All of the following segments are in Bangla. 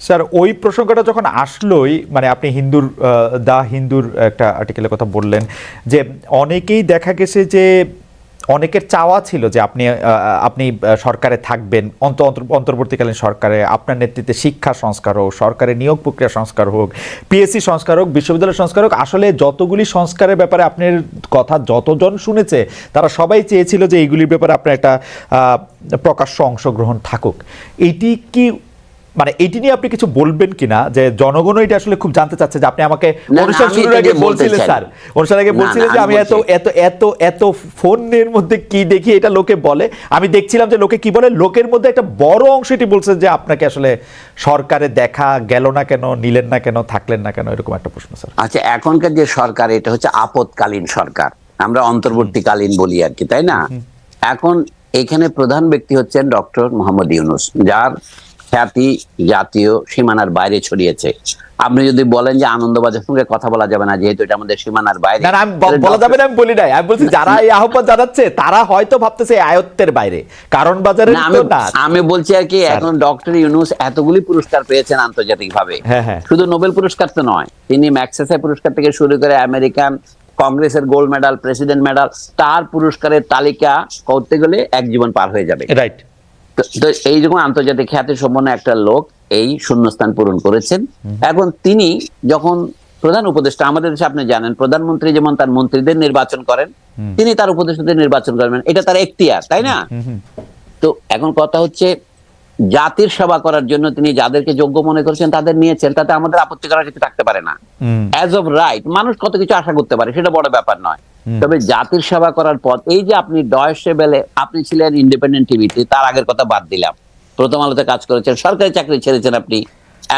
স্যার, ওই প্রসঙ্গটা যখন আসলোই মানে আপনি হিন্দুর দা হিন্দুর একটা আর্টিকেলের কথা বললেন, যে অনেকেই দেখা গেছে যে অনেকের চাওয়া ছিল যে আপনি আপনি সরকারে থাকবেন অন্ত অন্ত- অন্তর্বর্তীকালীন সরকারে, আপনার নেতৃত্বে শিক্ষা সংস্কার হোক, সরকারের নিয়োগ প্রক্রিয়া সংস্কার হোক পিএসসি সংস্কার হোক, বিশ্ববিদ্যালয় সংস্কার হোক, আসলে যতগুলি সংস্কারের ব্যাপারে আপনার কথা যতজন শুনেছে, তারা সবাই চেয়েছিল যে এইগুলির ব্যাপারে আপনার একটা প্রকাশ্য অংশগ্রহণ থাকুক। এইটি কি মানে এটি নিয়ে আপনি কিছু বলবেন কিনা? যে জনগণও এটা আসলে খুব জানতে চাচ্ছে যে আপনি আমাকে অনুষ্ঠান শুরুর আগে বলছিলেন স্যার। অনুষ্ঠান আগে বলছিলেন যে আমি এত এত এত এত ফোনের মধ্যে কি দেখি এটা লোকে বলে? আমি দেখছিলাম যে লোকে কি বলে? লোকের মধ্যে একটা বড় অংশ এটি বলছে যে আপনাকে আসলে সরকারে দেখা গেল না কেন নিলেন না কেন থাকলেন না কেন এরকম একটা প্রশ্ন স্যার। আচ্ছা এখনকার যে সরকার এটা হচ্ছে আপদকালীন সরকার। আমরা অন্তর্বর্তীকালীন বলি আর কি তাই না? এখন এখানে প্রধান ব্যক্তি হচ্ছেন ডক্টর মোহাম্মদ ইউনুস যার খ্যাতি জাতীয় সীমানার বাইরে ছড়িয়েছে। আপনি যদি বলেন যে আনন্দবাজার সঙ্গে কথা বলা যাবে না যেহেতু এটা আমাদের সীমানার বাইরে। বলা যাবে না আমি বলি নাই। আমি বলছি যারা এই আহ্বান জানাচ্ছে তারা হয়তো ভাবতেছে এই আয়ত্তের বাইরে। কারণ বাজারে আমি বলছি আর কি এখন ডক্টর ইউনুস এতগুলি পুরস্কার পেয়েছেন আন্তর্জাতিক ভাবে হ্যাঁ, হ্যাঁ। শুধু নোবেল পুরস্কার তো নয় তিনি ম্যাক্সেসে পুরস্কার থেকে শুরু করে আমেরিকান কংগ্রেসের গোল্ড মেডাল প্রেসিডেন্ট মেডাল তার পুরস্কারের তালিকা করতে গেলে এক জীবন পার হয়ে যাবে। রাইট তো- এইরকম আন্তর্জাতিক খ্যাতি সম্পন্ন একটা লোক এই শূন্যস্থান পূরণ করেছেন। এখন তিনি যখন প্রধান উপদেষ্টা আমাদের দেশে আপনি জানেন প্রধানমন্ত্রী যেমন তার মন্ত্রীদের নির্বাচন করেন তিনি তার উপদেষ্টাদের নির্বাচন করবেন এটা তার এখতিয়ার তাই না? তো এখন কথা হচ্ছে জাতির সেবা করার জন্য তিনি যাদেরকে যোগ্য মনে করেছেন তাদের নিয়েছেন তাতে আমাদের আপত্তি করার কিছু থাকতে পারে না। অ্যাজ অফ রাইট মানুষ কত কিছু আশা করতে পারে সেটা বড় ব্যাপার নয়। তবে জাতির সেবা করার পথ এই যে আপনি ডয়সে বেলে আপনি ছিলেন ইন্ডিপেন্ডেন্ট টিভিতে তার আগের কথা বাদ দিলাম। প্রথম আলোতে কাজ করেছেন সরকারি চাকরি ছেড়েছেন আপনি।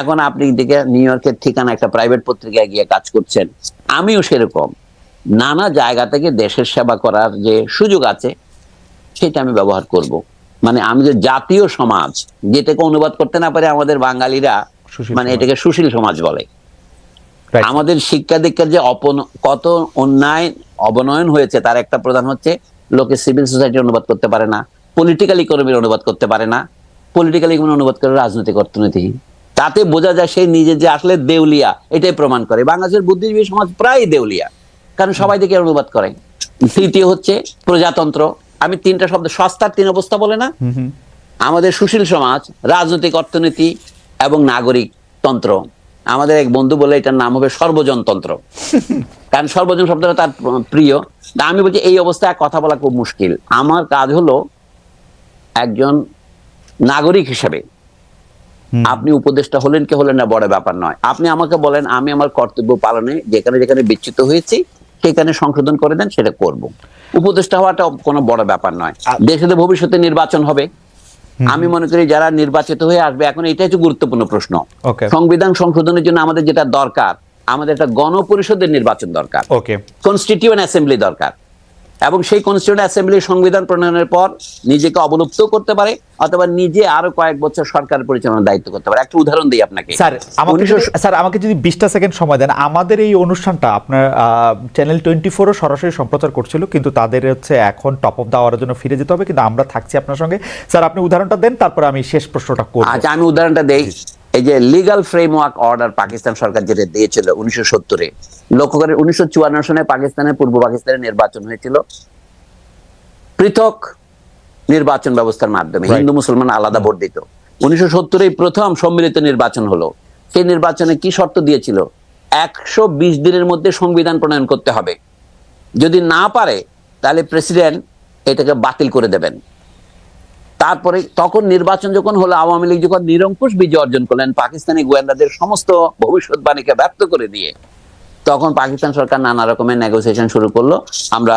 এখন আপনি দিকে নিউ ইয়র্কের ঠিকানা একটা প্রাইভেট পত্রিকায় গিয়ে কাজ করছেন। আমিও সেরকম। নানা জায়গা থেকে দেশের সেবা করার যে সুযোগ আছে সেটা আমি ব্যবহার করব। মানে আমি যে জাতীয় সমাজ যেটাকে অনুবাদ করতে না পারে আমাদের বাঙালিরা মানে এটাকে সুশীল সমাজ বলে. আমাদের শিক্ষা দীক্ষার যে অপন কত অন্যায় অবনয়ন হয়েছে তার একটা প্রধান হচ্ছে লোকে সিভিল সোসাইটি অনুবাদ করতে পারে না পলিটিক্যাল ইকোনমির অনুবাদ করতে পারে না পলিটিক্যাল ইকোনমি অনুবাদ করে রাজনৈতিক অর্থনীতি। তাতে বোঝা যায় সেই নিজে যে আসলে দেউলিয়া এটাই প্রমাণ করে। বাংলাদেশের বুদ্ধিজীবী সমাজ প্রায় দেউলিয়া কারণ সবাই দেখে অনুবাদ করে। তৃতীয় হচ্ছে প্রজাতন্ত্র। আমি তিনটা শব্দ সস্তার তিন অবস্থা বলে না? আমাদের সুশীল সমাজ রাজনৈতিক অর্থনীতি এবং নাগরিক তন্ত্র আমাদের এক বন্ধু বলে এটার নাম হবে সর্বজনতন্ত্র। কারণ সর্বজন শব্দটা তার প্রিয়। তা আমি বলছি এই অবস্থায় কথা বলা খুব মুশকিল। আমার কাজ হলো একজন নাগরিক হিসেবে। আপনি উপদেষ্টা হলেন কি হলেন না বড় ব্যাপার নয়। আপনি আমাকে বলেন আমি আমার কর্তব্য পালনে যেখানে যেখানে বিচ্যুত হয়েছি সেখানে সংশোধন করে দেন সেটা করব। উপদেষ্টা হওয়াটা কোনো বড় ব্যাপার নয়। দেশে ভবিষ্যতে নির্বাচন হবে। আমি মনে করি যারা নির্বাচিত হয়ে আসবে এখন এটাই হচ্ছে গুরুত্বপূর্ণ প্রশ্ন। সংবিধান সংশোধনের জন্য আমাদের যেটা দরকার আমাদের একটা গণপরিষদের নির্বাচন দরকার। কনস্টিটিউয়েন্ট অ্যাসেম্বলি দরকার। এবং সেই কনস্টিটিউয়েন্ট অ্যাসেম্বলি সংবিধান প্রণয়নের পর নিজেকে অবলুপ্ত করতে পারে অথবা নিজে আরও কয়েক বছর সরকার পরিচালনার দায়িত্ব করতে পারে। একটা উদাহরণ দিই আপনাকে। স্যার আমাকে যদি- স্যার আমাকে যদি বিশটা সেকেন্ড সময় দেন আমাদের এই অনুষ্ঠানটা আপনার চ্যানেল টোয়েন্টি ফোরও সরাসরি সম্প্রচার করছিল কিন্তু তাদের হচ্ছে এখন টপ অফ দেওয়ার জন্য ফিরে যেতে হবে কিন্তু আমরা থাকছি আপনার সঙ্গে। স্যার আপনি উদাহরণটা দেন তারপরে আমি শেষ প্রশ্নটা করব। আচ্ছা আমি উদাহরণটা দেই। এই যে লিগাল ফ্রেমওয়ার্ক অর্ডার পাকিস্তান সরকার যেটা দিয়েছিল উনিশশো সত্তরে লক্ষ্য করে উনিশশো চুয়ান্ন সনে পাকিস্তানের পূর্ব পাকিস্তানে নির্বাচন হয়েছিল। পৃথক নির্বাচন ব্যবস্থার মাধ্যমে হিন্দু মুসলমান আলাদা ভোট দিত। উনিশশো সত্তরে প্রথম সম্মিলিত নির্বাচন হলো। সেই নির্বাচনে কি শর্ত দিয়েছিল? একশো বিশ দিনের মধ্যে সংবিধান প্রণয়ন করতে হবে। যদি না পারে তাহলে প্রেসিডেন্ট এটাকে বাতিল করে দেবেন। তারপরে তখন নির্বাচন যখন হলো, আওয়ামী লীগ যখন নিরঙ্কুশ বিজয় অর্জন করলেন, পাকিস্তানি গোয়েন্দাদের সমস্ত ভবিষ্যৎবাণীকে ব্যর্থ করে দিয়ে, তখন পাকিস্তান সরকার নানা রকমের নেগোসিয়েশন শুরু করল, আমরা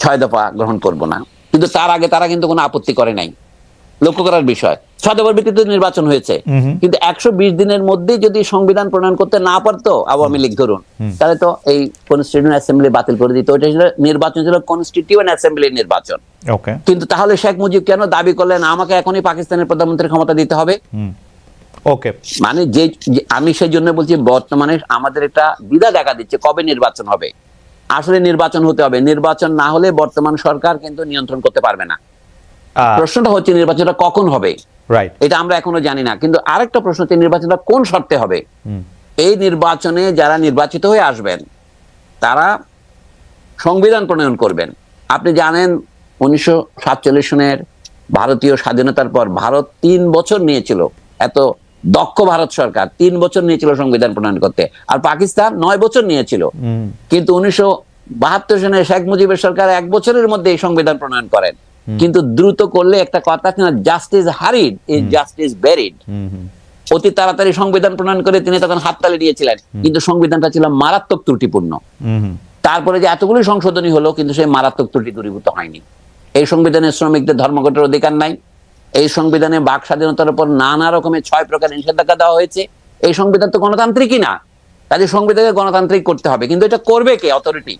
ছয় দফা গ্রহণ করব না। কিন্তু তার আগে তারা কিন্তু কোনো আপত্তি করে নাই। লক্ষ্য করার বিষয় দফার ভিত্তিতে নির্বাচন হয়েছে। কিন্তু একশো বিশ দিনের মধ্যে যদি সংবিধান প্রণয়ন করতে না পারতো আওয়ামী লীগ ধরুন তাহলে তো এই কনস্টিটিউয়েন্ট অ্যাসেম্বলি বাতিল করে দিত। ওইটা ছিল নির্বাচন ছিল কনস্টিটিউয়েন্ট অ্যাসেম্বলির নির্বাচন। কিন্তু তাহলে শেখ মুজিব কেন দাবি করলেন আমাকে এখনই পাকিস্তানের প্রধানমন্ত্রীর ক্ষমতা দিতে হবে? ওকে। মানে যে যে- আমি সেই জন্য বলছি বর্তমানে আমাদের একটা দ্বিধা দেখা দিচ্ছে কবে নির্বাচন হবে? আসলে নির্বাচন হতে হবে। নির্বাচন না হলে বর্তমান সরকার কিন্তু নিয়ন্ত্রণ করতে পারবে না। প্রশ্নটা হচ্ছে নির্বাচনটা কখন হবে? রাইট এটা আমরা এখনও জানি না। কিন্তু আরেকটা প্রশ্ন হচ্ছে নির্বাচনটা কোন শর্তে হবে? এই নির্বাচনে যারা নির্বাচিত হয়ে আসবেন তারা সংবিধান প্রণয়ন করবেন। আপনি জানেন উনিশশো সাতচল্লিশ সনের ভারতীয় স্বাধীনতার পর ভারত তিন বছর নিয়েছিল। এত দক্ষ ভারত সরকার তিন বছর নিয়েছিল সংবিধান প্রণয়ন করতে। আর পাকিস্তান নয় বছর নিয়েছিল। কিন্তু উনিশশো বাহাত্তর সনে শেখ মুজিবের সরকার এক বছরের মধ্যে এই সংবিধান প্রণয়ন করেন। কিন্তু দ্রুত করলে একটা কথা আছে না justice hurried is justice buried অতি তাড়াতাড়ি সংবিধান প্রণয়ন করে তিনি তখন হাততালি দিয়েছিলেন। কিন্তু সংবিধানটা ছিল মারাত্মক ত্রুটিপূর্ণ। তারপরে যে এতগুলি সংশোধনী হলো কিন্তু সেই মারাত্মক ত্রুটি দূরীভূত হয়নি। এই সংবিধানে শ্রমিকদের ধর্মঘটের অধিকার নাই। এই সংবিধানে বাক স্বাধীনতার উপর নানা রকমের ছয় প্রকার নিষেধাজ্ঞা দেওয়া হয়েছে। এই সংবিধান তো গণতান্ত্রিকই না। কাজে সংবিধানকে গণতান্ত্রিক করতে হবে। কিন্তু এটা করবে কে? অথরিটি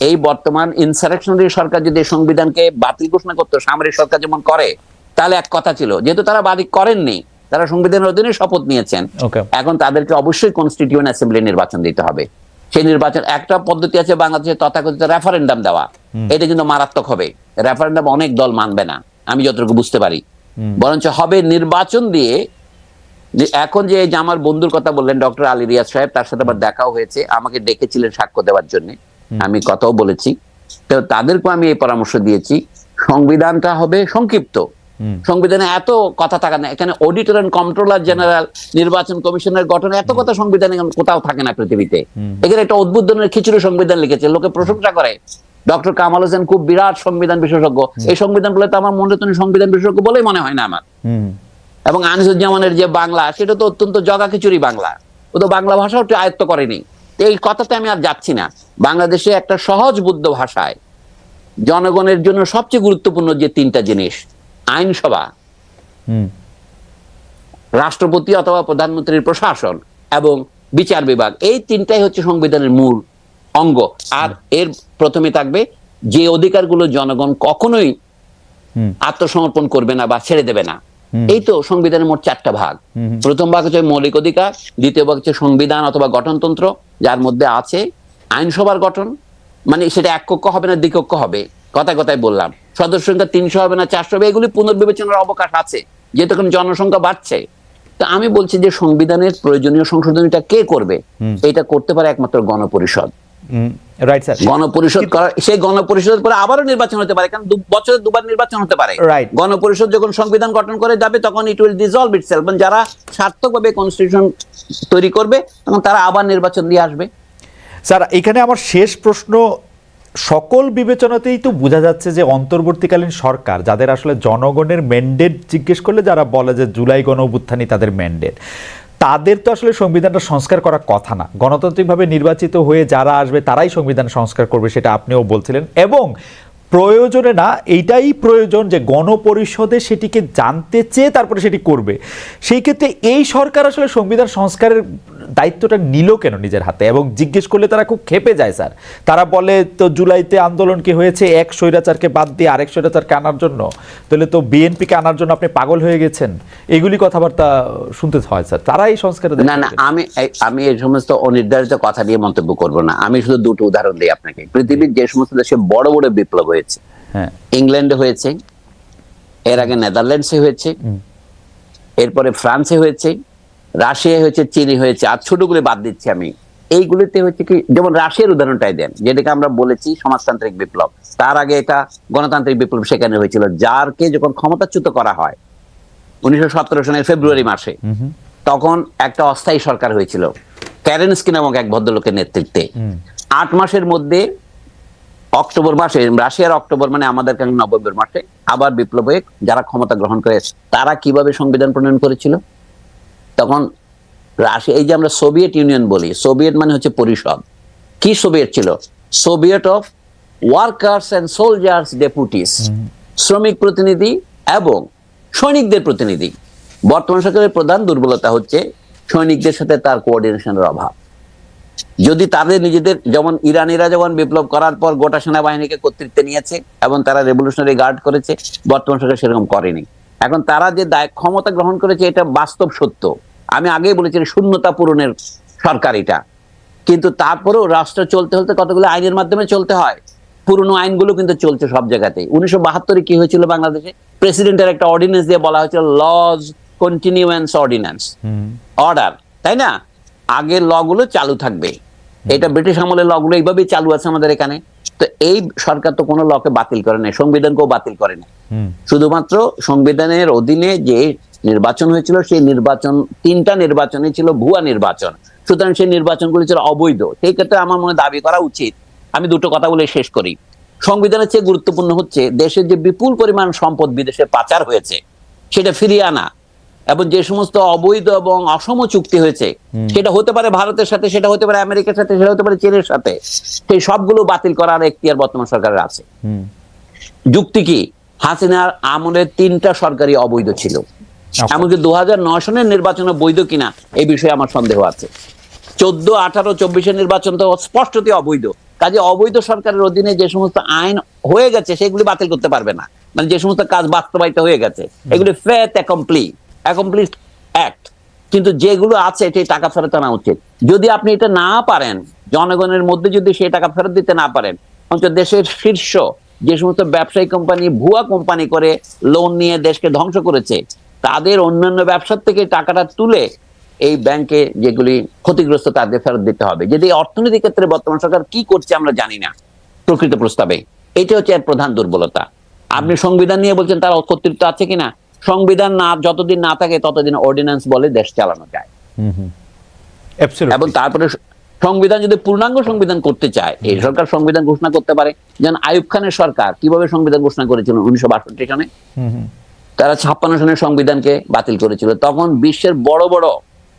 এই বর্তমান ইনসারেকশনারি সরকার যদি সংবিধানকে বাতিল ঘোষণা করতো সামরিক সরকার যেমন করে তাহলে এক কথা ছিল যেহেতু তারা বাতিল করেননি তারা সংবিধানের অধীনে শপথ নিয়েছেন। এখন তাদেরকে অবশ্যই কনস্টিটিউয়েন্ট অ্যাসেম্বলি নির্বাচন দিতে হবে। সেই নির্বাচন একটা পদ্ধতি আছে বাংলাদেশে তথাকথিত রেফারেন্ডাম দেওয়া। এটা কিন্তু মারাত্মক হবে। রেফারেন্ডাম অনেক দল মানবে না আমি যতটুকু বুঝতে পারি। বরঞ্চ হবে নির্বাচন দিয়ে যে এখন যে যে আমার বন্ধুর কথা বললেন ডক্টর আলী রিয়াজ সাহেব তার সাথে আবার দেখাও হয়েছে আমাকে ডেকেছিলেন সাক্ষ্য দেওয়ার জন্য। আমি কথাও বলেছি। তো তাদেরকেও আমি এই পরামর্শ দিয়েছি। সংবিধানটা হবে সংক্ষিপ্ত। সংবিধানে এত কথা থাকা না। এখানে অডিটর এন্ড কন্ট্রোলার জেনারেল নির্বাচন কমিশনের গঠন এত কথা সংবিধানে কোথাও থাকে না পৃথিবীতে। এখানে একটা অদ্ভুত ধরনের খিচুড়ি সংবিধান লিখেছে। লোকে প্রশংসা করে। ডক্টর কামাল হোসেন খুব বিরাট সংবিধান বিশেষজ্ঞ। এই সংবিধান বলে তো আমার মনে তিনি সংবিধান বিশেষজ্ঞ বলেই মনে হয় না আমার। এবং আনিসুজ্জামানের যে বাংলা সেটা তো অত্যন্ত জগা খিচুড়ি বাংলা। ও তো বাংলা ভাষাও একটু আয়ত্ত করেনি। তো এই কথাতে আমি আর যাচ্ছি না। বাংলাদেশে একটা সহজ বুদ্ধ ভাষায় জনগণের জন্য সবচেয়ে গুরুত্বপূর্ণ যে তিনটা জিনিস আইনসভা রাষ্ট্রপতি অথবা প্রধানমন্ত্রীর প্রশাসন এবং বিচার বিভাগ এই তিনটাই হচ্ছে সংবিধানের মূল অঙ্গ। আর এর প্রথমে থাকবে যে অধিকারগুলো জনগণ কখনোই আত্মসমর্পণ করবে না বা ছেড়ে দেবে না। এই তো সংবিধানের মোট চারটা ভাগ। প্রথম ভাগ হচ্ছে মৌলিক অধিকার দ্বিতীয় ভাগ হচ্ছে সংবিধান অথবা গঠনতন্ত্র যার মধ্যে আছে আইনসভার গঠন মানে সেটা এক কক্ষ হবে না দ্বিকক্ষ হবে। কথায় কথায় বললাম সদস্য সংখ্যা তিনশো হবে না চারশো হবে এগুলি পুনর্বিবেচনার অবকাশ আছে যেহেতু এখন জনসংখ্যা বাড়ছে। তো আমি বলছি যে সংবিধানের প্রয়োজনীয় সংশোধনীটা কে করবে? এটা করতে পারে একমাত্র গণপরিষদ। রাইট স্যার গণপরিষদ করা সেই গণপরিষদের পরে আবারও নির্বাচন হতে পারে কারণ দু- বছরে দুবার নির্বাচন হতে পারে। Right. গণপরিষদ যখন সংবিধান গঠন করে যাবে তখন ইট উইল ডিজলভ ইটসেলফ যারা সার্থকভাবে কনস্টিটিউশন তৈরি করবে তখন তারা আবার নির্বাচন দিয়ে আসবে। স্যার এখানে আমার শেষ প্রশ্ন সকল বিবেচনাতেই তো বোঝা যাচ্ছে যে অন্তর্বর্তীকালীন সরকার যাদের আসলে জনগণের ম্যান্ডেট জিজ্ঞেস করলে যারা বলে যে জুলাই গণ অভ্যুত্থানই তাদের ম্যান্ডেট তাদের তো আসলে সংবিধানটা সংস্কার করার কথা না। গণতান্ত্রিকভাবে নির্বাচিত হয়ে যারা আসবে, তারাই সংবিধান সংস্কার করবে সেটা আপনিও বলছিলেন। এবং প্রয়োজনে না, এইটাই প্রয়োজন যে গণপরিষদে সেটিকে জানতে চেয়ে তারপরে সেটি করবে। সেই ক্ষেত্রে এই সরকার আসলে সংবিধান সংস্কারের দায়িত্বটা নিল কেন নিজের হাতে? এবং জিজ্ঞেস করলে তারা খুব খেপে যায় স্যার। তারা বলে তো জুলাইতে আন্দোলন কি হয়েছে? এক স্বৈরাচারকে বাদ দিয়ে আরেক স্বৈরাচারকে আনার জন্য? তাহলে তো বিএনপিকে আনার জন্য আপনি পাগল হয়ে গেছেন। এগুলি কথাবার্তা শুনতে হয় স্যার। তারাই সংস্কার না না আমি আমি এই সমস্ত অনির্ধারিত কথা দিয়ে মন্তব্য করব না। আমি শুধু দুটো উদাহরণ দিই আপনাকে। পৃথিবীর যে সমস্ত দেশে বড় বড় বিপ্লব হয়েছে হ্যাঁ। ইংল্যান্ডে হয়েছে এর আগে নেদারল্যান্ডসে হয়েছে এরপরে ফ্রান্সে হয়েছে রাশিয়ায় হয়েছে চীনে হয়েছে আর ছোটগুলো বাদ দিচ্ছি আমি। এইগুলিতে হচ্ছে কি যেমন রাশিয়ার উদাহরণটাই দেন যেটাকে আমরা বলেছি সমাজতান্ত্রিক বিপ্লব। তার আগে এটা গণতান্ত্রিক বিপ্লব সেখানে হয়েছিল যারকে যখন ক্ষমতাচ্যুত করা হয় উনিশশো সনের ফেব্রুয়ারি মাসে তখন একটা অস্থায়ী সরকার হয়েছিল ক্যারেন্সকি নামক এক ভদ্রলোকের নেতৃত্বে। আট মাসের মধ্যে অক্টোবর মাসে রাশিয়ার অক্টোবর মানে আমাদের নভেম্বর মাসে আবার বিপ্লবে যারা ক্ষমতা গ্রহণ করে তারা কীভাবে সংবিধান প্রণয়ন করেছিল? রাশিয়া এই যে আমরা সোভিয়েত ইউনিয়ন বলি সোভিয়েত মানে হচ্ছে পরিষদ। কি সোভিয়েত ছিল? Soviet of workers and soldiers deputies শ্রমিক প্রতিনিধি এবং সৈনিকদের প্রতিনিধি। বর্তমান সরকারের প্রধান দুর্বলতা হচ্ছে সৈনিকদের সাথে তার কোঅর্ডিনেশনের অভাব। যদি তাদের নিজেদের যেমন ইরানিরা যেমন বিপ্লব করার পর গোটা সেনাবাহিনীকে কর্তৃত্বে নিয়েছে এবং তারা রেভলিউশনারি গার্ড করেছে বর্তমান সরকার সেরকম করেনি। এখন তারা যে দায় ক্ষমতা গ্রহণ করেছে এটা বাস্তব সত্য। আমি আগেই বলেছি শূন্যতা পূরণের সরকার এটা। কিন্তু তারপরেও রাষ্ট্র চলতে হতে কতগুলো আইনের মাধ্যমে চলতে হয়? পুরনো আইনগুলো কিন্তু চলছে সব জায়গাতে উনিশশো বাহাত্তরে কি হয়েছিল বাংলাদেশে? প্রেসিডেন্টের একটা অর্ডিন্যান্স দিয়ে বলা হয়েছিল লজ কন্টিনিউয়েন্স অর্ডিন্যান্স অর্ডার তাই না? আগের ল গুলো চালু থাকবে। এটা ব্রিটিশ আমলের ল গুলো এইভাবেই চালু আছে আমাদের এখানে। তো এই সরকার তো কোনো লকে বাতিল করে নাই সংবিধানকেও বাতিল করে নাই। শুধুমাত্র সংবিধানের অধীনে যে নির্বাচন হয়েছিল সেই নির্বাচন তিনটা নির্বাচনই ছিল ভুয়া নির্বাচন। সুতরাং সেই নির্বাচনগুলি ছিল অবৈধ। সেই ক্ষেত্রে আমার মনে দাবি করা উচিত। আমি দুটো কথা বলে শেষ করি। সংবিধানের চেয়ে গুরুত্বপূর্ণ হচ্ছে দেশের যে বিপুল পরিমাণ সম্পদ বিদেশে পাচার হয়েছে সেটা ফিরিয়ে আনা। এবং যে সমস্ত অবৈধ এবং অসম চুক্তি হয়েছে সেটা হতে পারে ভারতের সাথে সেটা হতে পারে আমেরিকার সাথে সেটা হতে পারে চীনের সাথে সেই সবগুলো বাতিল করার এখতিয়ার বর্তমান সরকারের আছে। যুক্তি কি? হাসিনার আমলে তিনটা সরকারি অবৈধ ছিল। আচ্ছা। এমনকি দু হাজার নয় সনের নির্বাচনে বৈধ কিনা এই বিষয়ে আমার সন্দেহ আছে। চোদ্দ আঠারো চব্বিশের নির্বাচন তো স্পষ্টতই অবৈধ। কাজে অবৈধ সরকারের অধীনে যে সমস্ত আইন হয়ে গেছে সেগুলি বাতিল করতে পারবে না। মানে যে সমস্ত কাজ বাস্তবায়িত হয়ে গেছে এগুলি ফেথ অ্যাকমপ্লি অ্যাকমপ্লিট অ্যাক্ট কিন্তু যেগুলো আছে, এটি টাকা ফেরত আনা উচিত। যদি আপনি এটা না পারেন, জনগণের মধ্যে যদি সেই টাকা ফেরত দিতে না পারেন, অন্তত দেশের শীর্ষ যে সমস্ত ব্যবসায়ী কোম্পানি ভুয়া কোম্পানি করে লোন নিয়ে দেশকে ধ্বংস করেছে, তাদের অন্যান্য ব্যবসার থেকে টাকাটা তুলে এই ব্যাংকে যেগুলি ক্ষতিগ্রস্ত তাদের ফেরত দিতে হবে। যদি অর্থনৈতিক ক্ষেত্রে বর্তমান সরকার কি করছে আমরা জানি না, প্রকৃত প্রস্তাবে। এটা হচ্ছে এর প্রধান দুর্বলতা। আপনি সংবিধান নিয়ে বলছেন তার কর্তৃত্ব আছে কিনা? সংবিধান না যতদিন না থাকে ততদিন অর্ডিন্যান্স বলে দেশ চালানো যায়. এবং তারপরে সংবিধান যদি পূর্ণাঙ্গ সংবিধান করতে চায় এই সরকার সংবিধান ঘোষণা করতে পারে। যেমন আইয়ুব খানের সরকার কীভাবে সংবিধান ঘোষণা করেছিল উনিশশো বাষট্টি সনে হুম তারা ছাপ্পান্ন সনের সংবিধানকে বাতিল করেছিল। তখন বিশ্বের বড় বড়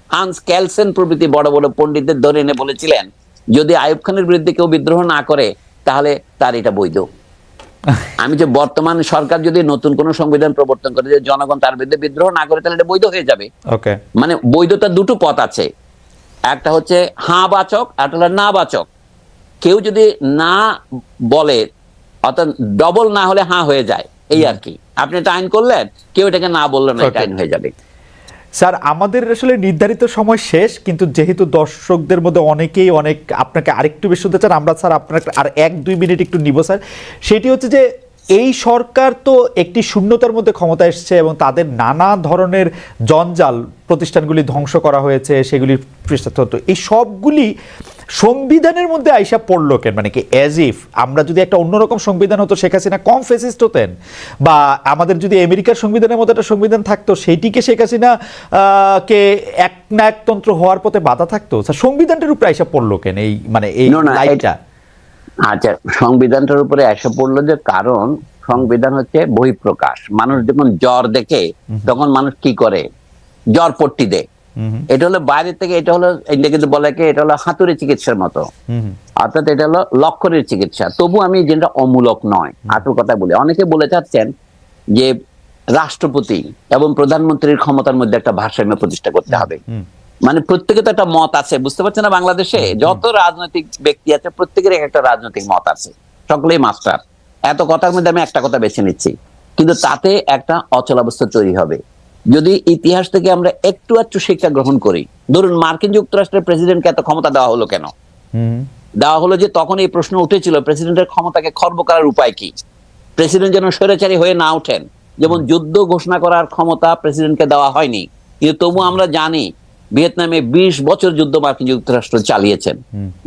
হান্স ক্যালসেন প্রভৃতি বড় বড় পণ্ডিতদের ধরে এনে বলেছিলেন যদি আয়ুব খানের বিরুদ্ধে কেউ বিদ্রোহ না করে তাহলে তার এটা বৈধ। আমি যে বর্তমান সরকার যদি নতুন কোন সংবিধান প্রবর্তন করে যে জনগণ তার বিরুদ্ধে বিদ্রোহ না করে তাহলে এটা বৈধ হয়ে যাবে। ওকে মানে বৈধতার দুটো পথ আছে। একটা হচ্ছে হাঁ বাচক আর না বাচক। কেউ যদি না বলে অর্থাৎ ডবল না হলে হাঁ হয়ে যায় এই আর কি। আপনি এটা আইন করলেন কেউ এটাকে না বললেন এটা আইন হয়ে যাবে। স্যার, আমাদের আসলে নির্ধারিত সময় শেষ, কিন্তু যেহেতু দর্শকদের মধ্যে অনেকেই অনেক আপনাকে আরেকটু বেশি শুনতে চান, আমরা স্যার আপনার আর এক দুই মিনিট একটু নিব, স্যার। সেটি হচ্ছে যে এই সরকার তো একটি শূন্যতার মধ্যে ক্ষমতা এসছে এবং তাদের নানা ধরনের জঞ্জাল প্রতিষ্ঠানগুলি ধ্বংস করা হয়েছে, সেগুলির পৃষ্ঠাত এই সবগুলি সংবিধানের মধ্যে আইসা পড়ল কেন? মানে কি অ্যাজ ইফ আমরা যদি একটা অন্যরকম সংবিধান হতো শেখ হাসিনা কম ফেসিস্ট হতেন বা আমাদের যদি আমেরিকার সংবিধানের মতো একটা সংবিধান থাকতো সেইটিকে শেখ হাসিনা কে এক না একতন্ত্র হওয়ার পথে বাধা থাকতো? স্যার সংবিধানটার উপরে আইসা পড়ল কেন এই মানে এই লাইটটা আচ্ছা সংবিধানটার উপরে এসে পড়ল যে কারণ সংবিধান হচ্ছে বহিঃপ্রকাশ। মানুষ যখন জ্বর দেখে তখন মানুষ কি করে? জ্বর পট্টি দেয়। এটা হলো বাইরে থেকে এটা হলো এটা কিন্তু বলে কি এটা হলো হাতুড়ি চিকিৎসার মতো। অর্থাৎ এটা হলো লক্ষণের চিকিৎসা। তবু আমি যেটা অমূলক নয় আসল কথা বলি। অনেকে বলে চাচ্ছেন যে রাষ্ট্রপতি এবং প্রধানমন্ত্রীর ক্ষমতার মধ্যে একটা ভারসাম্য প্রতিষ্ঠা করতে হবে। মানে প্রত্যেকে তো একটা মত আছে বুঝতে পারছেন না বাংলাদেশে? যত রাজনৈতিক ব্যক্তি আছে প্রত্যেকের একটা রাজনৈতিক মত আছে। সকলেই মাস্টার। এত কথার মধ্যে আমি একটা কথা বেছে নিচ্ছি। কিন্তু তাতে একটা অচলাবস্থা তৈরি হবে। যদি ইতিহাস থেকে আমরা একটু একটু শিক্ষা গ্রহণ করি ধরুন মার্কিন যুক্তরাষ্ট্রের প্রেসিডেন্টকে এত ক্ষমতা দেওয়া হলো কেন? দেওয়া হলো যে তখন এই প্রশ্ন উঠেছিল প্রেসিডেন্টের ক্ষমতাকে খর্ব করার উপায় কি? প্রেসিডেন্ট যেন স্বৈরাচারী হয়ে না ওঠেন। যেমন যুদ্ধ ঘোষণা করার ক্ষমতা প্রেসিডেন্টকে দেওয়া হয়নি কিন্তু তবু আমরা জানি ভিয়েতনামে বিশ বছর যুদ্ধ মার্কিন যুক্তরাষ্ট্র চালিয়েছেন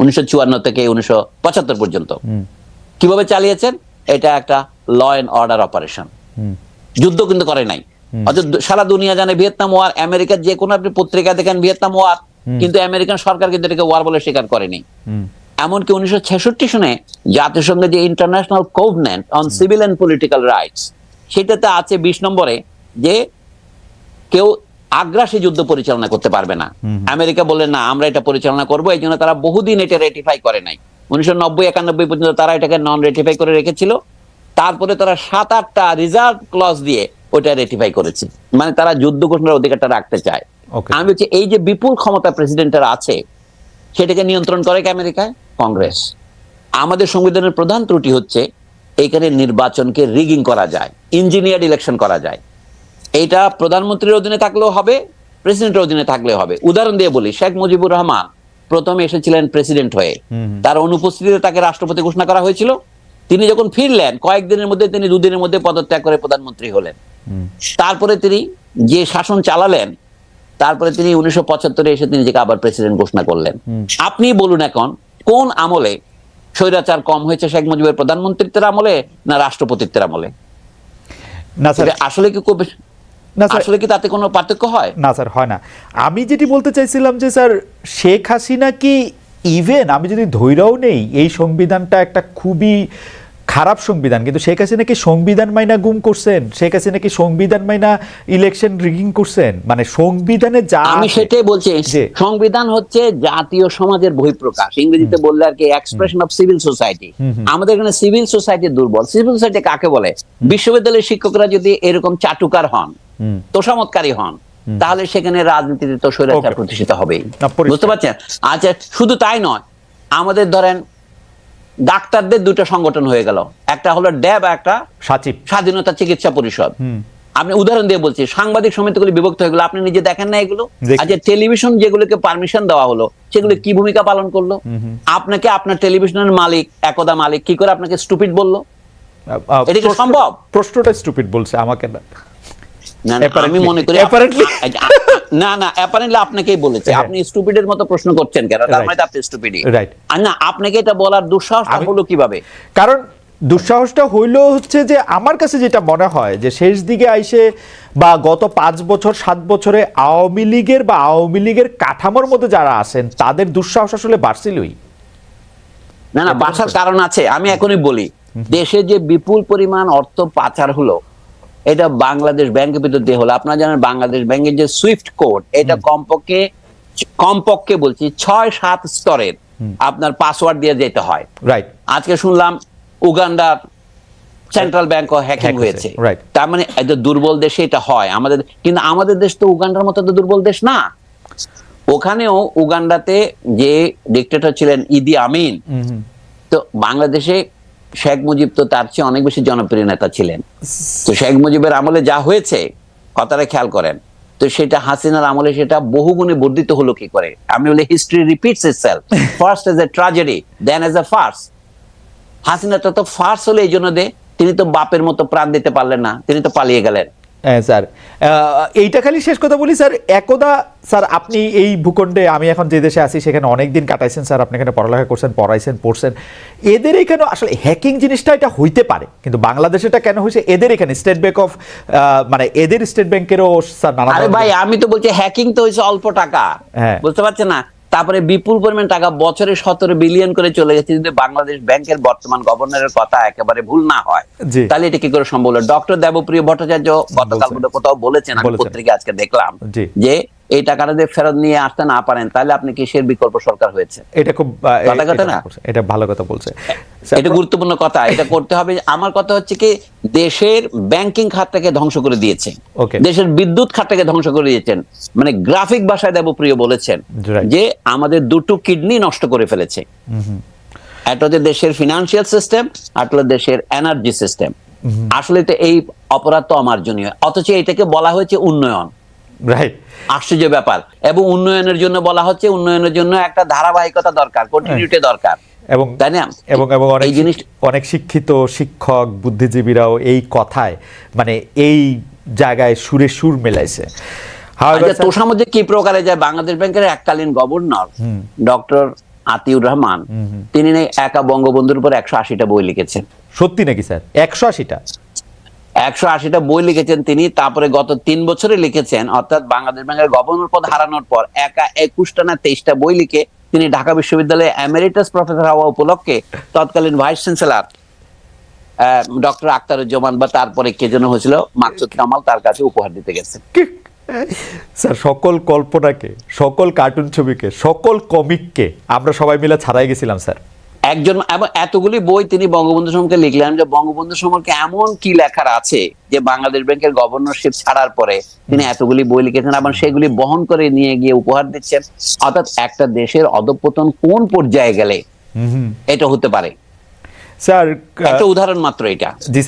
উনিশশো চুয়ান্ন থেকে উনিশশো পঁচাত্তর পর্যন্ত। কীভাবে চালিয়েছেন? এটা একটা ল অ্যান্ড অর্ডার অপারেশন যুদ্ধ কিন্তু করে নাই। অর্থাৎ সারা দুনিয়া জানে ভিয়েতনাম ওয়ার আমেরিকার যে কোনো আপনি পত্রিকা দেখেন ভিয়েতনাম ওয়ার কিন্তু আমেরিকান সরকার কিন্তু এটাকে ওয়ার বলে স্বীকার করেনি। এমনকি উনিশশো ছেষট্টি সনে জাতিসংঘের যে international covenant on civil and political rights সেটাতে আছে বিশ নম্বরে যে কেউ আগ্রাসী যুদ্ধ পরিচালনা করতে পারবে না। আমেরিকা বলে না আমরা এটা পরিচালনা করব। এই জন্য তারা বহুদিন এটা রেটিফাই করে নাই। উনিশশো নব্বই একানব্বই পর্যন্ত তারা এটাকে নন রেটিফাই করে রেখেছিল। তারপরে তারা সাত আটটা রিজার্ভ ক্লজ দিয়ে ওটা রেটিফাই করেছে। মানে তারা যুদ্ধ ঘোষণার অধিকারটা রাখতে চায়। আমি হচ্ছে এই যে বিপুল ক্ষমতা প্রেসিডেন্টের আছে সেটাকে নিয়ন্ত্রণ করে কি আমেরিকায়? কংগ্রেস। আমাদের সংবিধানের প্রধান ত্রুটি হচ্ছে এইখানে নির্বাচনকে রিগিং করা যায় ইঞ্জিনিয়ার ইলেকশন করা যায়। এইটা প্রধানমন্ত্রীর অধীনে থাকলেও হবে প্রেসিডেন্টের অধীনে থাকলেও হবে। উদাহরণ দিয়ে বলি শেখ মুজিবুর রহমান প্রথমে এসেছিলেন প্রেসিডেন্ট হয়ে। তার অনুপস্থিতিতে তাকে রাষ্ট্রপতি ঘোষণা করা হয়েছিল। তিনি যখন ফিরলেন কয়েকদিনের মধ্যে তিনি দুদিনের মধ্যে পদত্যাগ করে প্রধানমন্ত্রী হলেন। তারপরে তিনি যে শাসন চালালেন তারপরে তিনি উনিশশো পঁচাত্তরে এসে তিনি নিজেকে আবার প্রেসিডেন্ট ঘোষণা করলেন। আপনি বলুন এখন কোন আমলে স্বৈরাচার কম হয়েছে শেখ মুজিবের প্রধানমন্ত্রীত্বের আমলে না রাষ্ট্রপতিত্বের আমলে? না স্যার। আসলে কি খুব না স্যার। আসলে কি তাতে কোনো পার্থক্য হয়? না স্যার হয় না। আমি যেটি বলতে চাইছিলাম যে স্যার শেখ হাসিনা কি ইভেন আমি যদি ধৈর্যও নেই এই সংবিধানটা একটা খুবই খারাপ সংবিধান কিন্তু শেখ হাসিনা কি সংবিধান মাইনা গুম করছেন? শেখ হাসিনা কি সংবিধান মাইনা ইলেকশন রিগিং করছেন? মানে সংবিধানে যা আমি সেটাই বলছি সংবিধান হচ্ছে জাতীয় সমাজের বহিঃপ্রকাশ। ইংরেজিতে বললে আর কি এক্সপ্রেশন অফ সিভিল সোসাইটি আমাদের এখানে সিভিল সোসাইটি দুর্বল। সিভিল সোসাইটি কাকে বলে? বিশ্ববিদ্যালয়ের শিক্ষকরা যদি এরকম চাটুকার হন। তোষামতকারী হন তাহলে সেখানে রাজনীতিতে তো স্বৈরাচার প্রতিষ্ঠিত হবেই। বুঝতে পারছেন? আচ্ছা শুধু তাই নয় আমাদের ধরেন ডাক্তারদের দুটো সংগঠন হয়ে গেল। একটা হলো ড্যাব একটা সাচিব। স্বাধীনতা চিকিৎসা পরিষদ। আপনি উদাহরণ দিয়ে বলছি সাংবাদিক সমিতিগুলি বিভক্ত হয়ে গেলো। আপনি নিজে দেখেন না এগুলো? দেখি। আচ্ছা টেলিভিশন যেগুলোকে পারমিশন দেওয়া হলো সেগুলো কি ভূমিকা পালন করল? আপনাকে আপনার টেলিভিশনের মালিক একদা মালিক কি করে আপনাকে স্টুপিড বলল? এটা কি সম্ভব? প্রশ্নটা স্টুপিড বলছে আমাকে না। আমি মনে করি Apparently. আ- আ- না না অ্যাপারেন্টলি আপনাকেই বলেছে। আপনি স্টুপিডের মতো প্রশ্ন করছেন কেন? তার মানে আপনি স্টুপিডই. আর না আপনাকে এটা বলার দুঃসাহসটা আমি- হলো কীভাবে? কারণ দুঃসাহসটা হইল হচ্ছে যে আমার কাছে যেটা মনে হয় যে শেষ দিকে আইসে বা গত পাঁচ বছর সাত বছরে আওয়ামী লীগের বা আওয়ামী লীগের কাঠামোর মধ্যে যারা আছেন তাদের দুঃসাহস আসলে বাড়ছিলই। না না বাসার কারণ আছে আমি এখনই বলি। দেশে যে বিপুল পরিমাণ অর্থ পাচার হলো এটা বাংলাদেশ ব্যাংকের ভিতর দিয়ে হলো। আপনারা জানেন বাংলাদেশ ব্যাংকের যে সুইফট কোড এটা কমপক্ষে কমপক্ষে বলছি ছয় সাত স্তরের আপনার পাসওয়ার্ড দিয়ে যেতে হয়। রাইট আজকে শুনলাম উগান্ডার সেন্ট্রাল ব্যাংক হ্যাকিং হয়েছে, তার মানে এটা দুর্বল দেশে এটা হয়। আমাদের কিন্তু আমাদের দেশ তো উগান্ডার মতো তো দুর্বল দেশ না। ওখানেও উগান্ডাতে যে ডিক্টেটর ছিলেন ইদি আমিন তো বাংলাদেশে শেখ মুজিব তো তার চেয়ে অনেক বেশি জনপ্রিয় নেতা ছিলেন। তো শেখ মুজিবের আমলে যা হয়েছে, কথাটা খেয়াল করেন। তো সেটা হাসিনার আমলে সেটা বহুগুণে বর্ধিত হলো কি করে? আমি বলি history repeats itself first as a tragedy then as a farce হাসিনাটা তো ফার্স হলে এই জন্য দে, তিনি তো বাপের মতো প্রাণ দিতে পারলেন না, তিনি তো পালিয়ে গেলেন। হ্যাঁ স্যার। এইটা খালি শেষ কথা বলি স্যার। একদা স্যার আপনি এই ভূখণ্ডে আমি এখন যে দেশে আছি সেখানে অনেক দিন কাটাইছেন স্যার। আপনি এখানে পড়ালেখা করছেন পড়াইছেন পড়ছেন। এদের এখানে আসলে হ্যাকিং জিনিসটা এটা হইতে পারে কিন্তু বাংলাদেশে এটা কেন হয়েছে? এদের এখানে স্টেট ব্যাংক অফ মানে এদের স্টেট ব্যাংকেরও স্যার ভাই আমি তো বলছি হ্যাকিং তো হয়েছে অল্প টাকা। হ্যাঁ। বুঝতে পারছেন না? তারপরে বিপুল পরিমাণ টাকা বছরে সতেরো বিলিয়ন করে চলে গেছে। যদি বাংলাদেশ ব্যাংকের বর্তমান গভর্নরের কথা একেবারে ভুল না হয় তাহলে এটা কি করে সম্ভব হলো? ডক্টর দেবপ্রিয় ভট্টাচার্য গতকাল কোথাও বলেছেন আমি। পত্রিকা আজকে দেখলাম যে এই টাকাটা যদি ফেরত নিয়ে আসতে না পারেন তাহলে আপনি কিসের বিকল্প সরকার হয়েছে? এটা খুব কথা না? এটা ভালো কথা বলছে। এটা গুরুত্বপূর্ণ কথা এটা করতে হবে। আমার কথা হচ্ছে কি দেশের ব্যাংকিং খাতটাকে ধ্বংস করে দিয়েছে দেশের বিদ্যুৎ খাতটাকে ধ্বংস করে দিয়েছেন। মানে গ্রাফিক ভাষায় দেবপ্রিয় বলেছেন যে আমাদের দুটো কিডনি নষ্ট করে ফেলেছে। একটা হচ্ছে দেশের ফিনান্সিয়াল সিস্টেম আর দেশের এনার্জি সিস্টেম আসলে তো এই অপরাধ তো আমার অমার্জনীয় অথচ এটাকে বলা হয়েছে উন্নয়ন। রাইট আশ্চর্য ব্যাপার। এবং উন্নয়নের জন্য বলা হচ্ছে উন্নয়নের জন্য একটা ধারাবাহিকতা দরকার কন্টিনিউটি দরকার। এবং তাই না? এবং এবং অনেক এই জিনিস অনেক শিক্ষিত শিক্ষক বুদ্ধিজীবীরাও এই কথায় মানে এই জায়গায় সুরে সুর মেলাইছে। আচ্ছা তোষামধ্যে কি প্রকারে যায় বাংলাদেশ ব্যাংকের এককালীন গভর্নর ডক্টর আতিউর রহমান তিনি একা বঙ্গবন্ধুর উপর একশো আশিটা বই লিখেছেন। সত্যি নাকি স্যার? একশো আশিটা? একশো আশিটা বই লিখেছেন তিনি, তারপরে গত তিন বছরে লিখেছেন, অর্থাৎ বাংলাদেশ ব্যাংকের গভর্নর পদ হারানোর পর একা একুশটা না তেইশটা বই লিখে তিনি ঢাকা বিশ্ববিদ্যালয়ে এমেরিটাস প্রফেসর হওয়া উপলক্ষে তৎকালীন ভাইস চ্যান্সেলর ডক্টর আক্তারুজ্জামান বা তারপরে কে যেন হয়েছিল, মাকসুদ কামাল তার কাছে উপহার দিতে গেছেন। স্যার, সকল কল্পনাকে, সকল কার্টুন ছবিকে, সকল কমিককে আমরা সবাই মিলে ছাড়াই গেছিলাম, স্যার। একজন এবং এতগুলি বই তিনি বঙ্গবন্ধু সম্পর্কে লিখলেন যে বঙ্গবন্ধু সম্পর্কে এমন কি লেখার আছে যে বাংলাদেশ ব্যাংকের গভর্নরশিপ ছাড়ার পরে তিনি এতগুলি বই লিখেছেন এবং সেগুলি বহন করে নিয়ে গিয়ে উপহার দিচ্ছেন। অর্থাৎ একটা দেশের অধপতন কোন পর্যায়ে গেলে এটা হতে পারে। স্যার একটা উদাহরণ মাত্র এটা।